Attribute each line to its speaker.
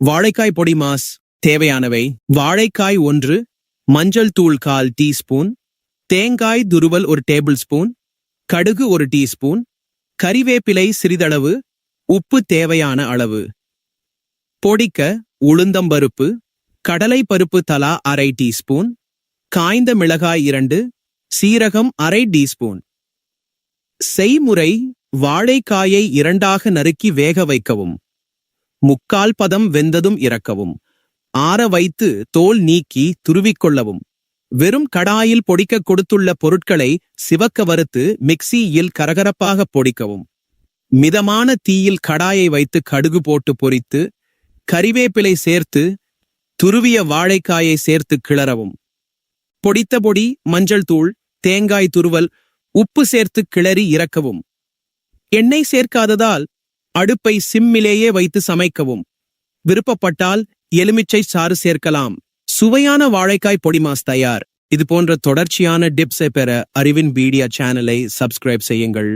Speaker 1: வாழைக்காய் பொடி மாஸ் தேவையானவை. வாழைக்காய் ஒன்று மஞ்சள் தூள் கால் டீஸ்பூன் தேங்காய் துருவல் ஒரு டேபிள் ஸ்பூன் கடுகு ஒரு டீஸ்பூன் கறிவேப்பிலை சிறிதளவு உப்பு தேவையான அளவு. பொடிக்க உளுந்தம்பருப்பு கடலை பருப்பு தலா அரை டீஸ்பூன் காய்ந்த மிளகாய் இரண்டு சீரகம் அரை டீஸ்பூன். செய்முறை வாழைக்காயை இரண்டாக நறுக்கி வேக வைக்கவும். முக்கால் பதம் வெந்ததும் இறக்கவும். ஆற வைத்து தோல் நீக்கி துருவிக்கொள்ளவும். வெறும் கடாயில் பொடிக்க கொடுத்துள்ள பொருட்களை சிவக்க வறுத்து மிக்சியில் கரகரப்பாக பொடிக்கவும். மிதமான தீயில் கடாயை வைத்து கடுகு போட்டு பொரித்து கறிவேப்பிலை சேர்த்து துருவிய வாழைக்காயை சேர்த்து கிளறவும். பொடித்த பொடி மஞ்சள் தூள் தேங்காய் துருவல் உப்பு சேர்த்து கிளறி இறக்கவும். எண்ணெய் சேர்க்காததால் அடுப்பை சிம்மிலேயே வைத்து சமைக்கவும். விருப்பப்பட்டால் எலுமிச்சை சாறு சேர்க்கலாம். சுவையான வாழைக்காய் பொடிமாஸ் தயார். இது போன்ற தொடர்ச்சியான டிப்ஸை பெற அறிவின் பீடியா சேனலை சப்ஸ்கிரைப் செய்யுங்கள்.